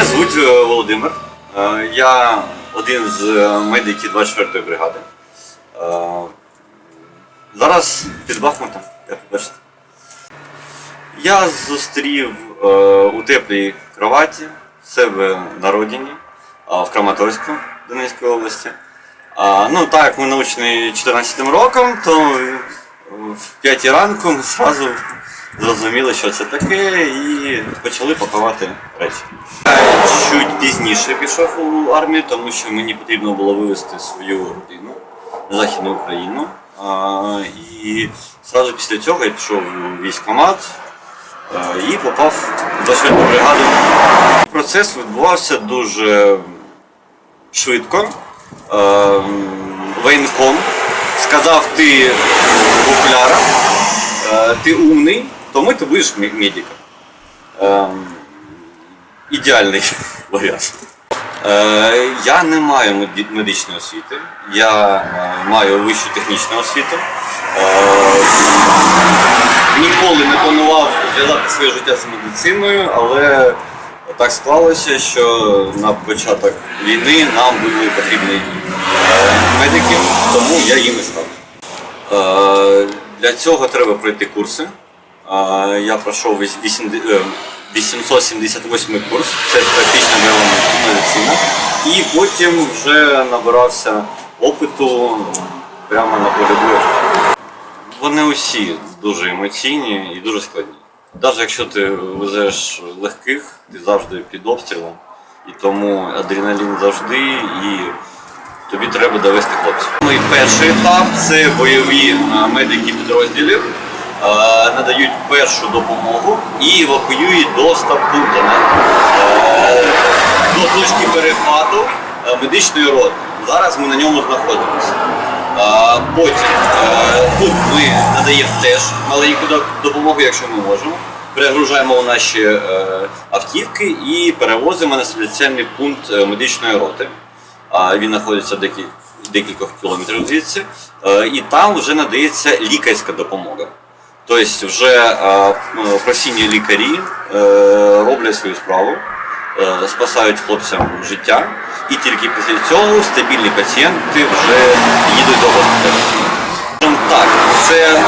Мене звуть е, Володимир. Е, Я один з е, медиків 24-ї бригади. Зараз під Бахмутом, як ви бачите. Я зустрів у теплій кроваті себе на родині в Краматорську Донецької області. Ну, так як ми научені 14 роком, то в 5 ранку ми зразу зрозуміли, що це таке, і почали пакувати речі. Чуть пізніше пішов у армію, тому що мені потрібно було вивезти свою родину на Західну Україну. А, і одразу після цього я пішов у військкомат і попав в 24 бригаду. Процес відбувався дуже швидко. Е, Воєнком сказав, ти в окулярах, ти умний, тому ти будеш медиком. Ем, ідеальний варіант. Е, я не маю медичної освіти, я е, маю вищу технічну освіту. Е, ніколи не планував зв'язати своє життя з медициною, але так склалося, що на початок війни нам були потрібні е, медики, тому я їм і став. Е, Для цього треба пройти курси. Е, Я пройшов віс- вісім- е, 878 курс, це практична бойова медицина. І потім вже набирався опиту прямо на полі. Вони усі дуже емоційні і дуже складні. Навіть якщо ти везеш легких, ти завжди під обстрілом. І тому адреналін завжди і тобі треба довести хлопців. І перший етап це бойові медики підрозділів. Е, Надають першу допомогу і евакуюють до стаб-пункту е, до точки перехвату е, медичної роти. Зараз ми на ньому знаходимося. Потім тут ми надаємо теж маленьку допомогу, якщо ми можемо. Перегружаємо у наші автівки і перевозимо на спеціальний пункт медичної роти. Він знаходиться декількох кілометрів звідси. І там вже надається лікарська допомога. Тобто вже ну, професійні лікарі е, роблять свою справу, е, спасають хлопцям життя, і тільки після цього стабільні пацієнти вже їдуть до госпіталю. Так, це е,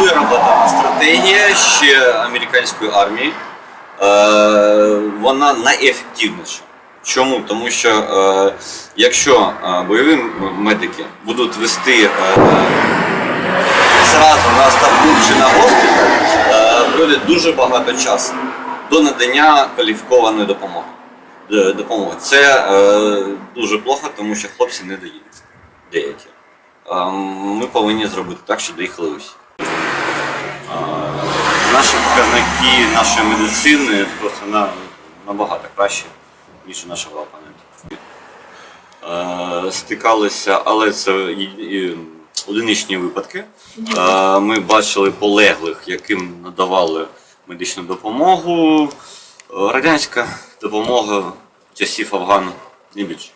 вироблена стратегія ще американської армії. Е, вона найефективніша. Чому? Тому що е, якщо е, бойові медики будуть вести е, чи на госпіталь, е, пройде дуже багато часу до надання кваліфікованої допомоги. Е, допомоги. Це е, дуже плохо, тому що хлопці не дають деякі. Е, ми повинні зробити так, щоб доїхали усі. Е, Наші показники нашої медицини просто на, набагато кращі, ніж нашого опонента. Е, стикалися, але це і- і одиничні випадки. Е, Ми бачили полеглих, яким надавали медичну допомогу. Е, Радянська допомога часів Афгану не більше.